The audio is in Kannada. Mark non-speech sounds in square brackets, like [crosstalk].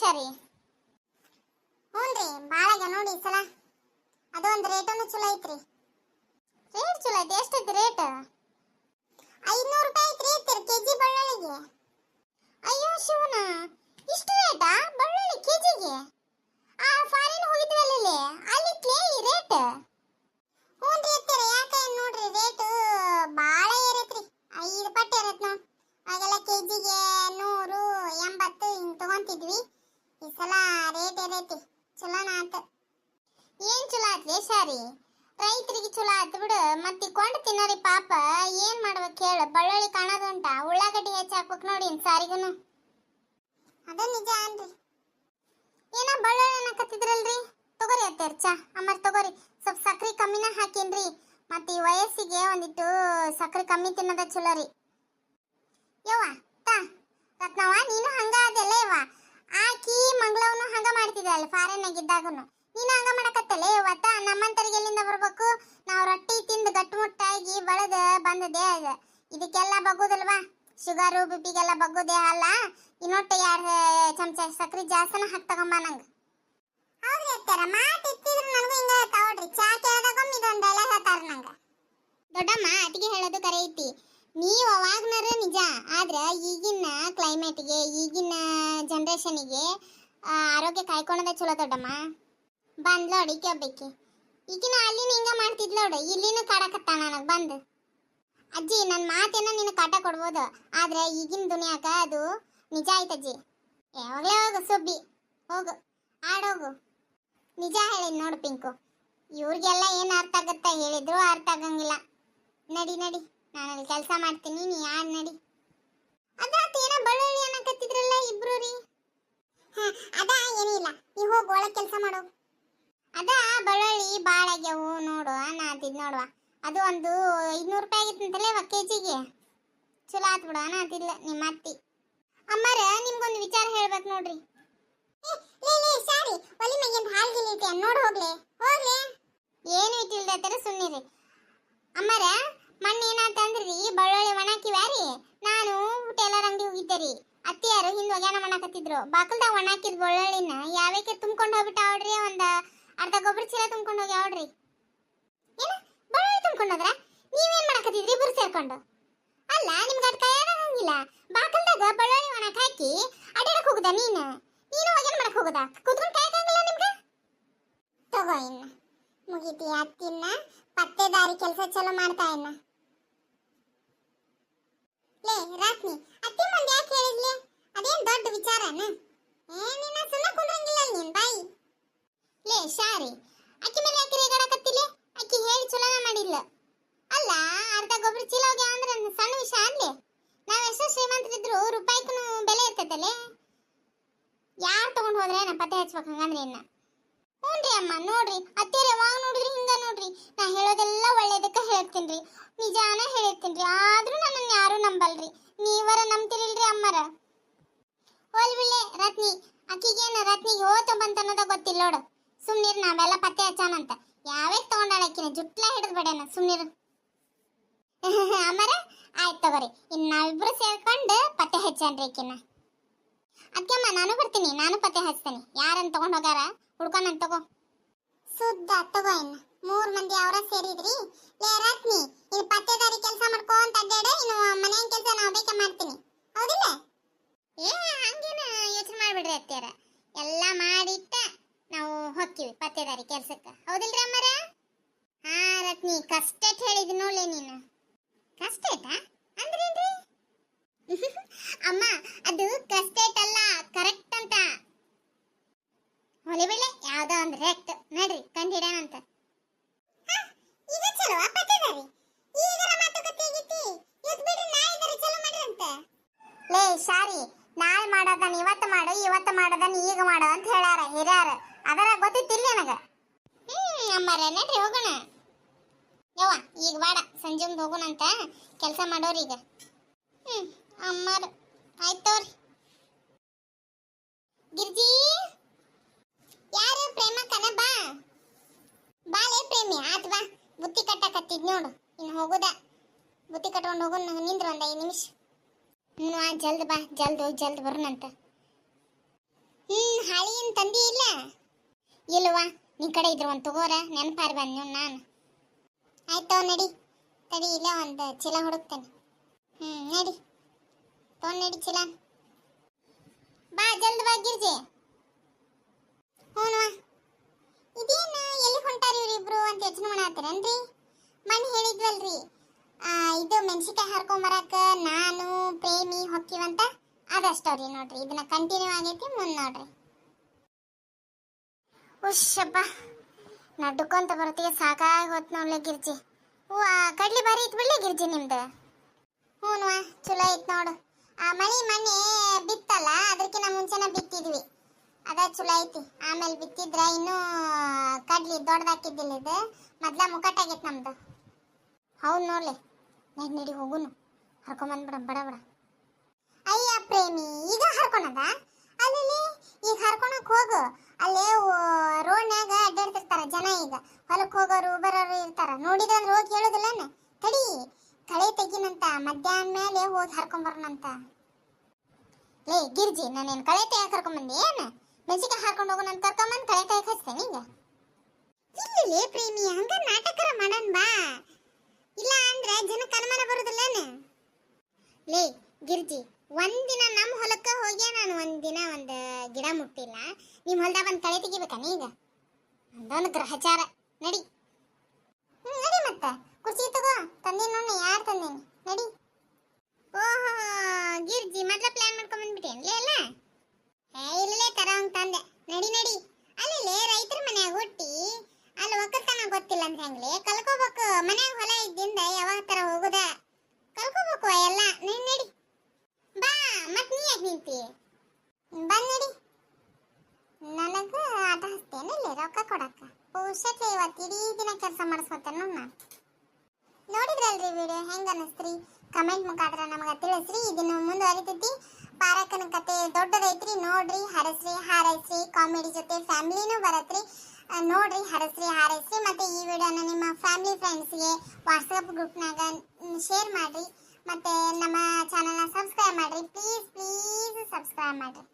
ಸರಿ ರೀ ಬಾಳಾಗ ನೋಡಿ ಈ ಸಲ. ಒಂದು ರೇಟನ್ನು ಚಲೋ ಐತ್ರಿ. ರೇಟ್ ಚಲೋ ಐತೆ, ಎಷ್ಟೈತಿ ರೇಟ್ ಐದ್ನೂರು ರೂಪಾಯಿ ಐತ್ರಿ ಕೆ ಜಿ ಬೆಳ್ಳುಳ್ಳಿಗೆ ಅಯ್ಯೋ ಶಿವನ, ಇಷ್ಟು ರೇಟಾ ಕೆ ಕೆಜಿಗೆ? ಆ ಫಾರಿನ್ ಹೋಗಿದ್ವಲ್ಲ ಅಲ್ಲಿ ಕ್ಲೇ ರೇಟ್ ಹ್ಞೂನ್ರಿ ಅತ್ತರ ಯಾಕೆ ನೋಡ್ರಿ ರೇಟ್ ಭಾಳ ಏರೈತ್ರಿ ಐದು ಪಟ್ಟು ಏರೈತ್ ನೋಡ್ ಆಗೆಲ್ಲ ಕೆ ಜಿಗೆ ನೂರು ಎಂಬತ್ತು ಹಿಂಗೆ ತಗೊಂತಿದ್ವಿ ಈ ಸಲ ರೇಟ್ ಏರೈತಿ ಚಲೋನ ಆತ ಏನ್ ಚಲೋ ರೈತರಿಗೆ ಚಲೋ ಆತ್ ಬಿಡು. ಮತ್ತೆ ಕೊಂಡು ತಿನ್ನೋರಿ ಪಾಪ, ಏನ್ ಮಾಡ್ಬೇಕು ಹೇಳು ಬಳ್ಳೊಳ್ಳಿ ಕಾಣೋದಂತ ಉಳ್ಳಾಗಡ್ಡಿ ಹೆಚ್ಚ ಹಾಕ್ಬೇಕು ನೋಡಿ ಸಾರಿಗೂನು. ಅದ ನಿಜ ಅನ್ರಿ. ಏನ ಬಳ್ಳುಳ್ಳಿ ಅನ್ನಕತ್ತಿದ್ರಲ್ರಿ? ತಗೋರಿ ಅತ್ತೇರ್ ಚಾ. ಅಮ್ಮರ್ ತಗೋರಿ. ಸ್ವಲ್ಪ ಸಕ್ರಿ ಕಮ್ಮಿನ ಹಾಕಿನ್ರಿ. ಮತ್ತೆ ಈ ವಯಸ್ಸಿಗೆ ಒಂದಿಟ್ಟು ಸಕ್ರಿ ಕಮ್ಮಿ ತಿನ್ನೋದ ಚಲೋ ರೀ ಯವ್ವ, ತಾ. ರತ್ನವ್ವ, ನೀನು ಹಂಗ ಅದೆಲ್ಲ ಯವ್ವ? ಆಕಿ, ಮಂಗಳವನು ಹಂಗ ಮಾಡ್ತಿದ್ದೆ ಅಲ್ಲಿ ಫಾರಿನ್ ಆಗಿದ್ದಾಗನು. ನೀನು ಹಂಗ ಮಾಡಕತ್ತಲ್ಲ ಇವತ್ತ ನಮ್ಮಂತರಿಗೆ ಎಲ್ಲಿಂದ ಬರ್ಬೇಕು? ನಾವು ರೊಟ್ಟಿ ತಿಂದು ಗಟ್ಟುಮುಟ್ಟಾಗಿ ಬಳದ ಬಂದದೇ ಅದ ಇದಕ್ಕೆಲ್ಲ ಬಗ್ಗುದಲ್ವಾ? ಶುಗರು, ಬಿಪಿಗೆಲ್ಲ ಬಗ್ಗುದೇ ಅಲ್ಲ? ಇನ್ನೊಟ್ಟು ಎರಡು ಚಮಚ ಸಕ್ರೆ ಜಾಸ್ತಿನ ಹಾಕಿ ತಗೊಂಬ ನಂಗೆ. ಹೌದ್ರಿ ಅತ್ತಾರ ಮಾತು ನನಗೂ ಹಿಂಗ ಹೇಳ್ತಾವ್ರಿ ಚಾ ಕೇಳ್ದಾಗ ಇದೊಂದು ಡೈಲಾಗ್ ದೊಡ್ಡಮ್ಮ ಅತಿಗೆ ಹೇಳೋದು ಕರೆ ಐತಿ. ನೀವು ಅವಾಗ್ನರ ನಿಜ, ಆದ್ರೆ ಈಗಿನ ಕ್ಲೈಮೇಟ್ಗೆ ಈಗಿನ ಜನ್ರೇಷನಿಗೆ ಆರೋಗ್ಯ ಕಾಯ್ಕೊಳೋದೇ ಚಲೋ ದೊಡ್ಡಮ್ಮ. ಬಂದ್ಲ ಅಡಿಕೆ ಈಗಿನ ಅಲ್ಲಿನ ಹಿಂಗ ಮಾಡ್ತಿದ್ಲ ನೋಡು, ಇಲ್ಲಿನ ಕಾಡಕತ್ತ ನನಗೆ ಬಂದು. ಅಜ್ಜಿ ನನ್ನ ಮಾತೇನ ನಿನ್ನ ಕಾಟ ಕೊಡ್ಬೋದು, ಆದ್ರೆ ಈಗಿನ ದುನಿಯಾಕ ಅದು ನಿಜ ಆಯ್ತಜ್ಜಿ ಯಾವಾಗಲೇ ಹೋಗು, ಸುಬ್ಬಿ. ಹೋಗು ಆಡೋಗು ನಿಜ ಹೇಳಿದ್ ನೋಡು ಪಿಂಕು. ಇವ್ರಿಗೆಲ್ಲ ಏನು ಅರ್ಥ ಆಗತ್ತ ಹೇಳಿದ್ರು ಅರ್ಥ ಆಗಂಗಿಲ್ಲ. ನಡಿ ನಡಿ ನಾನು ಅಲ್ಲಿ ಕೆಲಸ ಮಾಡ್ತೀನಿ, ನೀ ಯಾರು ನಡಿ. ಅದಾತ ಏನೋ ಬಳ್ಳುಳ್ಳಿ ಅನ್ನಕತ್ತಿದ್ರಲ್ಲ ಇಬ್ರು ರೀ. ಹಾ ಅದ ಏನಿಲ್ಲ ನೀವು ಹೋಗಿ, ಒಳಗೆ ಕೆಲಸ ಮಾಡು. ಅದ ಬಳ್ಳುಳ್ಳಿ ಭಾಳ ಆಗ್ಯಾವು ನೋಡು ಅನ್ನತ್ತಿದ್ ನೋಡುವ. ಅದು ಒಂದು ಐದ್ನೂರು ರೂಪಾಯಿ ಆಗಿತ್ತಂತಲೇ ಒ ಕೆ ಜಿಗೆ ಚಲೋ ಆತ್ ಬಿಡು ಅನ್ನತ್ತಿದ್ಲ ನಿಮ್ಮ ಅತ್ತಿ. ಅಮ್ಮರ, ನಿಮ್ಗೊಂದು ವಿಚಾರ ಹೇಳ್ಬೇಕು ನೋಡ್ರಿ. ಸಾರಿ, ಒಲಿ ಮ್ಯಾಗಿಂದ ಹಾಲು ಗಿಲಿತೆ ನೋಡು ಹೋಗ್ಲೆ ಹೋಗ್ಲೆ. ಏನು ಇಟ್ಟಿಲ್ದತ್ತರ ಸುಮ್ಮನಿರಿ ಅಮ್ಮರ ಮೊನ್ನೆ ಏನಾತಂದ್ರಿ ಬಳ್ಳುಳ್ಳಿ ಒಣಾಕಿವ್ಯಾರಿ ನಾನು ಟೇಲರ್ ಅಂಗಡಿ ಹೋಗಿದ್ದೆ ರೀ ಅತ್ತಿಯಾರು ಹಿಂದೆ ಒಗ್ಯಾನ ಮಾಡಕತ್ತಿದ್ರು ಬಾಕಲ್ದಾಗ ಒಣಾಕಿದ್ ಬಳ್ಳುಳ್ಳಿನ ಯಾವ್ಯಾಕೆ ತುಂಬ್ಕೊಂಡು ಹೋಗ್ಬಿಟ್ಟಾವ್ರಿ ಒಂದ ಅರ್ಧ ಗೊಬ್ಬರ ಚೀಲ ತುಂಬ್ಕೊಂಡು ಹೋಗ್ಯಾವ್ರಿ ಏನ? ಬಳ್ಳುಳ್ಳಿ ತುಂಬ್ಕೊಂಡು ಹೋದ್ರ? ನೀವೇನ್ ಮಾಡಕತ್ತಿದ್ರಿ ಇಬ್ರು ಸೇರ್ಕೊಂಡು? ಅಲ್ಲ, ನಿಮ್ಗೆ ಅದ್ ಕೈಯಾಗಂಗಿಲ್ಲ ಬಾಕಲ್ದಾಗ ಬಳ್ಳುಳ್ಳಿ ಒಣಕ್ ಹಾಕಿ ಅಡ್ಯಾಡಕ್ ಹೋಗುದ ನೀನು? ನೀನು ಏನ್ ಮಾಡಕ್ ಹೋಗುದ? ಕುತ್ಕೊಂಡು ಕಾಯಕಾಗಲ್ಲ ನಿಮ್ಗೆ? ತಗೋ ಇನ್ನ. ಮುಗೀತಿ ಅತ್ತಿನ್ನ ಪತ್ತೆದಾರಿ ಕೆಲಸ ಚಲೋ ಮಾಡ್ತಾ ಇನ್ನ. ಲೇ, ರಾತ್ನಿ, ಅತ್ತಿ ಮುಂದೆ ಯಾಕೆ ಹೇಳಿದ್ಲಿ? ಅದೇನ್ ದೊಡ್ಡ ವಿಚಾರನ? ಏ, ನಿನ್ನ ಸುಮ್ಮನೆ ಕುಂದ್ರಂಗಿಲ್ಲ ನೀನ್ ಬಾಯಿ? ಶಾರಿ ಅಕ್ಕಿ ಮೇಲೆ ಯಾಕೆ ರೇಗಾಡಕತ್ತಿಲ್ಲ ಅಕ್ಕಿ ಹೇಳಿ ಚಲೋನ ಮಾಡಿಲ್ಲ. ಅಲ್ಲ, ಅರ್ಧ ಗೊಬ್ಬರ ಚೀಲ ಹೋಗಿ ಅಂದ್ರೆ ಸಣ್ಣ ವಿಷಯ ಅನ್ಲಿ. ನಾವ್ ಎಷ್ಟೋ ಶ್ರೀಮಂತರಿದ್ರು ರೂಪಾಯಿಗೂ ಬೆಲೆ ಇರ್ತದಲ್ಲೇ ಯಾರು ತಗೊಂಡ್ ಹೋದ್ರೆ ನಾ ಪತ್ತೆ ಹಚ್ಬೇಕು ಹಂಗಂದ್ರೆ ಇನ್ನ? ಹ್ಞೂನ್ರಿ ಅಮ್ಮ, ನೋಡ್ರಿ. ಅತ್ತೇರಿ ಯಾವಾಗ ನೋಡಿದ್ರಿ ಹಿಂಗ ನೋಡ್ರಿ. ನಾ ಹೇಳೋದೆಲ್ಲ ಒಳ್ಳೇದಕ್ಕ ಹೇಳ್ತೀನಿ ನಿಜಾನ ಹೇಳಿರ್ತೀನಿ ಆದ್ರೂ ನನ್ನನ್ನು ಯಾರು ನಂಬಲ್ರಿ. ನೀವರ ನಂಬ್ತಿರಿಲ್ರಿ ಅಮ್ಮರ. ಬಿಳೆ ರತ್ನಿ. ಅಕ್ಕಿಗೇನ ರತ್ನಿಗೆ ಹೋತ ಬಂತ ಅನ್ನೋದ ಗೊತ್ತಿಲ್ಲ ನೋಡು. ಸುಮ್ನಿರು, ನಾವೆಲ್ಲ ಪತ್ತೆ ಹಚ್ಚಾನಂತ ಯಾವೇ ತಗೊಂಡಾಳಕ್ಕಿನ ಜುಟ್ಲ ಹಿಡಿದು ಬೇಡನ ಸುಮ್ನಿರು. [laughs] ಅಮ್ಮರ ಆಯ್ತು ತಗೋರಿ. ಇನ್ನು ನಾವಿಬ್ರು ಸೇರ್ಕೊಂಡು ಪತ್ತೆ ಹಚ್ಚಾನ್ರಿ ಅದಕ್ಕೆ ಅಮ್ಮ ನಾನು ಬರ್ತೀನಿ, ನಾನು ಪತ್ತೆ ಹಚ್ತೇನೆ. ಯಾರನ್ನ ತಗೊಂಡ್ ಹೋಗಾರ ಹುಡ್ಕೊಂಡ್ ತಗೋ. ಸುದ್ದ, ತಗೋ ಇನ್ನು. ಮೂರು ಮಂದಿ ಅವರ ಸೇರಿದ್ರಿ. ಲೇ, ರಾತ್ನಿ ಇದು ಪತ್ತೆದಾರಿ ಕೆಲಸ ಮಾಡ್ಕೊಂತ ಅಡ್ಡಾಡ ಇನ್ನು ಮನೆಯ ಕೆಲಸ ನಾವು ಬೇಕೆ ಮಾಡ್ತೀನಿ. ಹೌದಿಲ್ಲ? ಏ, ಹಂಗೇನ ಯೋಚನೆ ಮಾಡ್ಬಿಡ್ರಿ ಅತ್ಯಾರ ಎಲ್ಲ ಮಾಡಿಟ್ಟ ನಾವು ಹೋಗ್ತೀವಿ ಪತ್ತೆದಾರಿ ಕೆಲ್ಸಕ್ಕೆ. ಹೌದಿಲ್ರಿ ಅಮ್ಮರ? ಹಾ, ರತ್ನಿ ಕಷ್ಟಟ್ ಹೇಳಿದ್ ನೋಡ್ಲೆ ನೀನು. ಕಷ್ಟೇಟ ಅಂದ್ರೇನ್ರಿ? [laughs] ಅಮ್ಮ, ಅದು ಕಷ್ಟೇಟ್ ಅಲ್ಲ, ಕರೆಕ್ಟ್ ಅಂತ. ಹೊಲಿಬಿಳೆ ಯಾವ್ದೋ ಒಂದು ರೆಕ್ಟ್ ನಡ್ರಿ, ಕಂಡು ಹಿಡ್ಯಾನಂತ ಈಗ ಚಲೋ ಪತ್ತೆದಾರಿ? ಈಗರ ಮಾತುಕತೆ ಆಗೈತಿ. ಇವತ್ತು ಬಿಡ್ರಿ ಚಲೋ ಮಾಡ್ರಿ ಅಂತ. ಲೇ ಶಾರಿ ನಾಳೆ ಮಾಡೋದನ್ನ ಇವತ್ತು ಮಾಡು, ಇವತ್ತು ಮಾಡೋದನ್ನ ಈಗ ಮಾಡು ಅಂತ ಹೇಳ್ಯಾರ ಹಿರಿಯರ. ಅದರ ಗೊತ್ತಿತ್ತಿಲ್ಲ ನನಗೆ? ಹ್ಮ್ ಅಮ್ಮರ ನಡ್ರಿ ಹೋಗೋಣ. ಯವ್ವ, ಈಗ ಬೇಡ ಸಂಜೆ ಮುಂದೆ ಹೋಗೋಣಂತ. ಕೆಲಸ ಮಾಡೋರೀಗ ಹ್ಮ್ ಅಮ್ಮರ ಆಯ್ತವ್ರಿ ಗಿರ್ಜಿ, ಯಾರು ಪ್ರೇಮ ಕನ ಬಾ. ಬಾಳೆ ಪ್ರೇಮಿ, ಆತ್ ಬಾ. ಬುತ್ತಿ ಕಟ್ಟಕತ್ತಿದ್ ನೋಡು ಇನ್ನು ಹೋಗುದ. ಬುತ್ತಿ ಕಟ್ಕೊಂಡು ಹೋಗೋಣ ನಿಂದ್ರ ಒಂದ್ ಐದು ನಿಮಿಷ. ಹ್ಞೂ ಜಲ್ದ್ ಬಾ, ಜಲ್ದ್ ಹೋಗಿ, ಜಲ್ದ್ ಬರೋಣಂತ. ಹ್ಮ್ ಹಾಳಿನ ತಂದಿ ಇಲ್ಲ? ಇಲ್ವಾ ನಿನ್ ಕಡೆ ಇದ್ರ ಒಂದು ತಗೋರ, ನೆನಪಾರಿ ಬಂದ್ ನಾನು. ಆಯ್ತು ನಡಿ. ತಡಿ, ಇಲ್ಲ ಒಂದು ಚೀಲ ಹುಡುಕ್ತೇನೆ. ಹ್ಮ್, ನಡಿ. ತೋನ್ ನಡಿ ಚೀಲ. ಬಾ, ಜಲ್ದ್ ಬಾ, ಗಿರ್ಜಿ. ಹ್ಞೂ ಇದೇನು, ಎಲ್ಲಿ ಹೊಂಟಾರಿ ಇವ್ರಿಬ್ರು ಅಂತ ಯೋಚನೆ ಮಾಡತ್ತೀರೇನ್ರಿ? ಮಣ್ಣು ಹೇಳಿದ್ವಲ್ರಿ. ಇದು ಮೆಣಸಿಕಾಯಿ ಹರ್ಕೊಂಬರಕ ನಾನು, ಪ್ರೇಮಿ, ಹೊಕ್ಕಿವಂತ ಅದ ಸ್ಟೋರಿ ನೋಡ್ರಿ. ಇದನ್ನ ಕಂಟಿನ್ಯೂ ಆಗೈತಿ ಮುಂದೆ ನೋಡ್ರಿ. ಉಶ್ಶಪ್ಪ ನಡ್ಕೊಂತ ಬರ್ತೀಯ ಸಾಕಾಗಿ ಹೊತ್ತು ನೋಡ್ಲಿ ಗಿರ್ಜಿ. ಹ್ಞೂ ಕಡ್ಲಿ ಬಾರಿ ಐತ್ ಬಿಡ್ಲಿ ಗಿರ್ಜಿ ನಿಮ್ದು? ಹ್ಞೂ ಚಲೋ ಐತ್ ನೋಡು. ಆ ಮಳಿ ಮನೆ ಬಿತ್ತಲ್ಲ ಅದಕ್ಕಿಂತ ಮುಂಚೆನ ಬಿತ್ತಿದ್ವಿ. ಅದ ಚಲೋ ಐತಿ. ಆಮೇಲೆ ಬಿತ್ತಿದ್ರ ಇನ್ನೂ ಕಡ್ಲಿ ದೊಡ್ಡದಾಕಿದ್ದಿಲ್ಲ ಇದು. ಮೊದ್ಲ ಮುಕಟ್ಟಾಗೈತಿ ನಮ್ದು. ಹೌದು ನೋಡ್ಲೆ. ನಡಿ ನಡಿ, ಹೋಗುನು. ಹರ್ಕೊಂಬಂದ್ಬಿಡ ಬಡ ಬಡ. ಅಯ್ಯ ಪ್ರೇಮಿ, ಈಗ ಹರ್ಕೊಳದ ಅಲ್ಲಿ ಈಗ ಹರ್ಕೊಳಕ್ ಹೋಗು. ಅಲ್ಲೇ ರೋಡ್ನ್ಯಾಗ ಅಡ್ಡಾಡ್ತಿರ್ತಾರ ಜನ ಈಗ. ಹೊಲಕ್ಕೆ ಹೋಗೋರು, ಬರೋರು ಇರ್ತಾರ. ನೋಡಿದಂದ್ರೆ ಹೋಗಿ ಹೇಳುದಿಲ್ಲನ? ತಡಿ, ಕಳೆ ತೆಗಿನಂತ, ಮಧ್ಯಾಹ್ನ ಮೇಲೆ ಹೋಗಿ ಹರ್ಕೊಂಬರ್ನಂತ ಲೇ, ಗಿರ್ಜಿ, ನಾನೇನು ಕಳೆ ತೆಗಿಯಕ್ಕೆ ಕರ್ಕೊಂಬಂದಿ ಏನು? ಮೆಣಸಿಗೆ ಹಾಕೊಂಡು ಹೋಗು ನಾನು ಕರ್ಕೊಂಬಂದು ಕಳೆ ತೆಗಿಯಕ್ಕೆ ಹಚ್ತೇನೆ ಈಗ. ಇಲ್ಲಿ ಪ್ರೇಮಿ, ಹಂಗ ನಾಟಕರ ಮಾಡನ್ ಬಾ. ಇಲ್ಲ ಅಂದ್ರೆ ಜನಕ್ಕೆ ಅನುಮಾನ ಬರೋದಿಲ್ಲ ಲೇ, ಗಿರ್ಜಿ, ಒಂದಿನ ನಮ್ಮ ಹೊಲಕ್ಕೆ ಹೋಗಿ ನಾನು? ಒಂದಿನ ಒಂದು ಗಿಡ ಮುಟ್ಟಿಲ್ಲ. ನಿಮ್ಮ ಹೊಲ್ದಾಗ ಬಂದು ಕಳೆ ತೆಗಿಬೇಕಾ ಈಗ ಅದೊಂದು ಗ್ರಹಚಾರ. ನಡಿ. ನಡಿ ಮತ್ತೆ. ಕುರ್ಚಿ ತಗೋ. ತಂದೀನಿ ನೋಡಿ ಯಾರು ತಂದೀನಿ? ನಡಿ. ಓಹೋ, ಗಿರ್ಜಿ, ಮೊದ್ಲ ಪ್ಲಾನ್ ಮಾಡ್ಕೊಂಡ್ ಬಂದ್ಬಿಟ್ಟೇನ್ಲೇ ಅಲ್ಲ ಏ ಇಲ್ಲೇ ತರಂಗ್ ತಂದೆ. ನಡಿ ನಡಿ. ಅಲ್ಲೇ ರೈತರ ಮನ್ಯಾಗ ಹುಟ್ಟಿ ಅಲ್ಲಿ ಒಕ್ಕಲ್ತನ ಗೊತ್ತಿಲ್ಲ ಅಂತ ಹೆಂಗ್ಲೇ? ಕಲ್ಕೋಬೇಕು. ಮನ್ಯಾಗ ಹೊಲ ಇದ್ದಿಂದ ಯಾವಾಗ ತರ ಹೋಗುದ ಕಲ್ಕೋಬೇಕು ಎಲ್ಲ ನಡಿ ನಡಿ ಬಾ ಮತ್ ನೀ ಯಾಕೆ ನಿಂತಿ ಬಂದ್ ನಡಿ ನನಗ ಆಟ ಹಚ್ತೇನೆ ಇಲ್ಲಿ ರೊಕ್ಕ ಕೊಡಕ್ಕ ಪುಷಕ್ಕೆ ಇವತ್ತು ಇಡೀ ದಿನ ಕೆಲಸ ಮಾಡಿಸ್ಕೊತೇನೆ ನಾನು ನೋಡಿದ್ರಲ್ರಿ ವಿಡಿಯೋ? ಹೆಂಗ ಅನಸ್ತ್ರಿ? ಕಮೆಂಟ್ ಮುಖಾಂತರ ನಮಗೆ ತಿಳಿಸ್ರಿ. ಇದನ್ನು ಮುಂದುವರಿತೈತಿ. ಪಾರಕನ ಕತೆ ದೊಡ್ಡದೈತ್ರಿ. ನೋಡ್ರಿ, ಹರಸ್ರಿ, ಹಾರೈಸ್ರಿ. ಕಾಮಿಡಿ ಜೊತೆ ಫ್ಯಾಮಿಲಿನೂ ಬರತ್ರಿ. ನೋಡ್ರಿ, ಹರಸ್ರಿ, ಹಾರೈಸ್ರಿ. ಮತ್ತೆ ಈ ವಿಡಿಯೋನ ನಿಮ್ಮ ಫ್ಯಾಮಿಲಿ ಫ್ರೆಂಡ್ಸ್ಗೆ ವಾಟ್ಸಪ್ ಗ್ರೂಪ್ನಾಗ ಶೇರ್ ಮಾಡ್ರಿ. ಮತ್ತೆ ನಮ್ಮ ಚಾನಲ್ನ ಸಬ್ಸ್ಕ್ರೈಬ್ ಮಾಡ್ರಿ. ಪ್ಲೀಸ್ ಪ್ಲೀಸ್ ಸಬ್ಸ್ಕ್ರೈಬ್ ಮಾಡ್ರಿ.